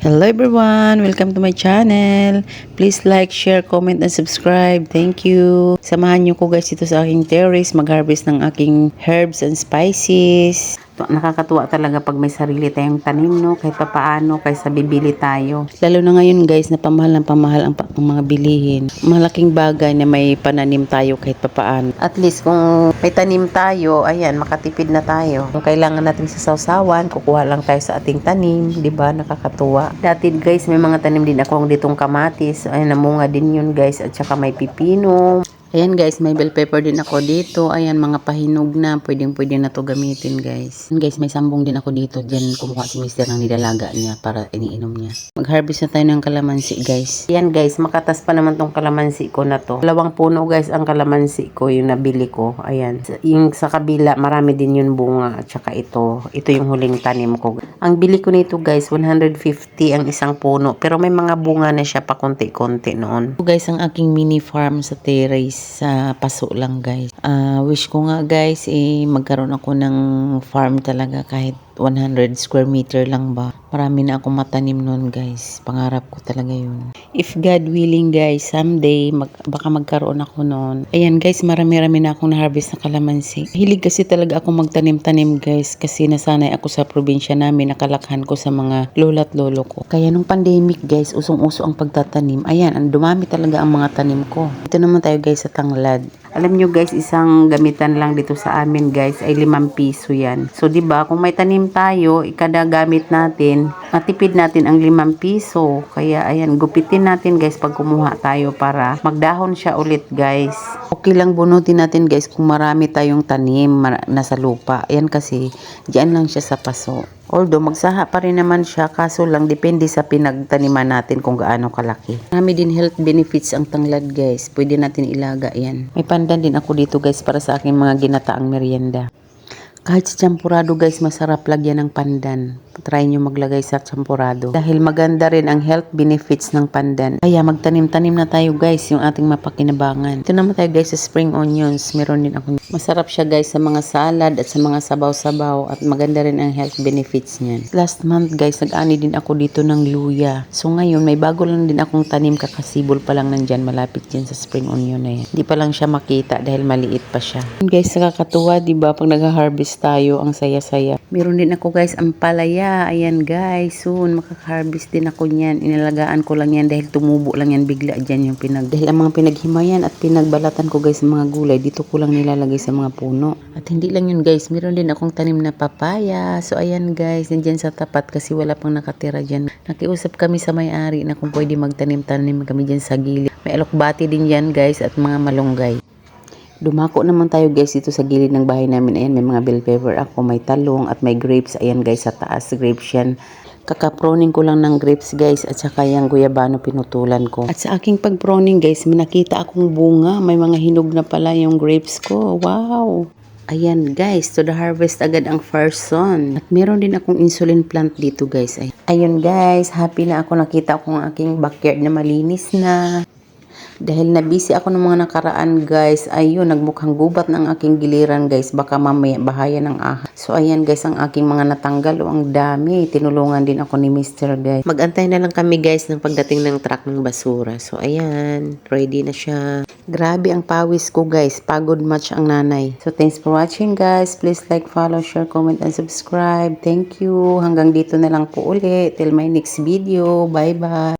Hello everyone! Welcome to my channel. Please like, share, comment, and subscribe. Thank you. Samahan niyo ko guys dito sa aking terrace. Mag-harvest ng aking herbs and spices. Nakakatuwa talaga pag may sarili tayong tanim, no? Kahit pa paano, kaysa bibili tayo. Lalo na ngayon guys, na pamahal ng pamahal ang, ang mga bilihin. Malaking bagay na may pananim tayo kahit pa paano. At least kung may tanim tayo, ayan, makatipid na tayo. Kung kailangan natin sa sausawan, kukuha lang tayo sa ating tanim, di ba? Nakakatuwa. Dati guys, may mga tanim din ako ditong kamatis. Ayan, namunga din yun guys. At saka may pipino. Ayan guys, may bell pepper din ako dito. Ayan, mga pahinog na. Pwedeng pwede na to gamitin guys. Ayan, guys, may sambong din ako dito. Diyan kumuha si mister ng nilalaga niya para iniinom niya. Mag-harvest na tayo ng kalamansi guys. Ayan guys, makatas pa naman tong kalamansi ko na to. Dalawang puno guys ang kalamansi ko yung nabili ko. Ayan. Yung sa kabila, marami din yung bunga. At saka ito, ito yung huling tanim ko. Ang bili ko nito guys, 150 ang isang puno. Pero may mga bunga na siya pa konti-konti noon. Ito guys, ang aking mini farm sa terrace sa paso lang guys. Ah, wish ko nga guys, eh, magkaroon ako ng farm talaga kahit 100 square meter lang ba. Marami na akong matanim noon guys. Pangarap ko talaga yun. If God willing guys, someday mag, baka magkaroon ako noon. Ayan guys, marami-rami na akong na-harvest na kalamansi. Hilig kasi talaga ako magtanim-tanim guys kasi nasanay ako sa probinsya namin. Nakalakhan ko sa mga lola't lolo ko. Kaya nung pandemic guys, usong-uso ang pagtatanim. Ayan, ang dumami talaga ang mga tanim ko. Ito naman tayo guys sa tanglad. Alam nyo guys, isang gamitan lang dito sa amin guys ay 5 piso yan. So ba kung may tanim tayo, ikada gamit natin, matipid natin ang 5 piso. Kaya ayan, gupitin natin guys pag kumuha tayo para magdahon siya ulit guys. Okay lang bunutin natin guys kung marami tayong tanim nasa lupa. Ayan kasi, diyan lang siya sa paso. Although magsaha pa rin naman siya, kaso lang depende sa pinagtaniman natin kung gaano kalaki. Marami din health benefits ang tanglad guys. Pwede natin ilaga yan. May pandan din ako dito guys para sa aking mga ginataang merienda. Kahit sa champurado guys, masarap lagyan ng pandan. Try nyo maglagay sa champurado. Dahil maganda rin ang health benefits ng pandan. Kaya magtanim-tanim na tayo guys, yung ating mapakinabangan. Ito naman tayo guys sa spring onions. Meron din ako. Masarap siya guys sa mga salad at sa mga sabaw-sabaw. At maganda rin ang health benefits niyan. Last month guys, nag-ani din ako dito ng luya. So ngayon, may bago lang din akong tanim kakasibol pa lang nandyan. Malapit dyan sa spring onion na yan. Hindi pa lang siya makita dahil maliit pa siya. Guys, nakakatuwa, di ba? Pag nag-harvest tayo, ang saya-saya. Meron din ako guys, ang palaya. Ayan guys, soon makaka-harvest din ako niyan. Inalagaan ko lang yan dahil tumubo lang yan bigla dyan yung pinag... Dahil ang mga pinaghimayan at pinagbalatan ko guys ng mga gulay, dito ko lang nilalagay sa mga puno. At hindi lang yun guys, meron din akong tanim na papaya. So ayan guys, nandyan sa tapat kasi wala pang nakatira dyan. Nakiusap kami sa may-ari na kung pwede magtanim-tanim kami dyan sa gilid. May alokbati din yan guys at mga malunggay. Dumako naman tayo guys dito sa gilid ng bahay namin. Ayan, may mga bell pepper ako, may talong at may grapes. Ayan guys, sa taas grapes yan. Kakaproning ko lang ng grapes guys at saka yung guyabano pinutulan ko. At sa aking pagproning guys, may nakita akong bunga. May mga hinog na pala yung grapes ko. Wow! Ayan guys, to the harvest agad ang first son. At meron din akong insulin plant dito guys. Ay- Ayun guys, happy na ako nakita ko ang aking backyard na malinis na. Dahil na busy ako ng mga nakaraan guys, ayun, nagmukhang gubat ng aking giliran guys. Baka mamaya bahaya ng aha. So ayan guys, ang aking mga natanggal, oh, ang dami. Tinulungan din ako ni Mr. guys. Magantay na lang kami guys ng pagdating ng truck ng basura. So ayan, ready na siya. Grabe ang pawis ko guys. Pagod much ang nanay. So thanks for watching guys. Please like, follow, share, comment, and subscribe. Thank you. Hanggang dito na lang po ulit. Till my next video. Bye bye.